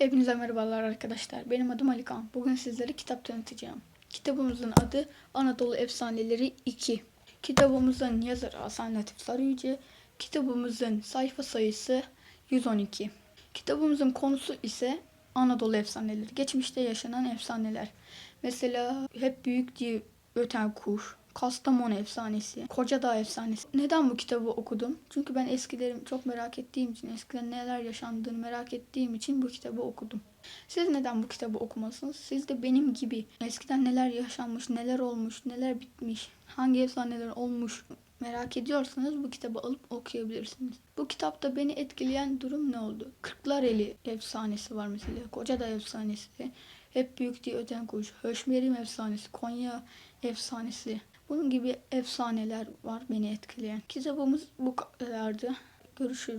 Hepinize merhabalar arkadaşlar. Benim adım Alikan. Bugün sizlere kitap tanıtacağım. Kitabımızın adı Anadolu Efsaneleri 2. Kitabımızın yazarı Hasan Latif Sarıyıcı. Kitabımızın sayfa sayısı 112. Kitabımızın konusu ise Anadolu efsaneleri. Geçmişte yaşanan efsaneler. Mesela hep büyük diye öten kuş, Kastamonu efsanesi, Kocadağ efsanesi. Neden bu kitabı okudum? Çünkü ben eskileri çok merak ettiğim için, eskiden neler yaşandığını merak ettiğim için bu kitabı okudum. Siz neden bu kitabı okumasınız? Siz de benim gibi eskiden neler yaşanmış, neler olmuş, neler bitmiş, hangi efsaneler olmuş merak ediyorsanız bu kitabı alıp okuyabilirsiniz. Bu kitapta beni etkileyen durum ne oldu? Kırklareli efsanesi var mesela, Kocadağ efsanesi, hep büyük diye öten kuş, Höşmerim efsanesi, Konya efsanesi. Bunun gibi efsaneler var beni etkileyen. Kitabımız bu kadardı. Görüşürüz.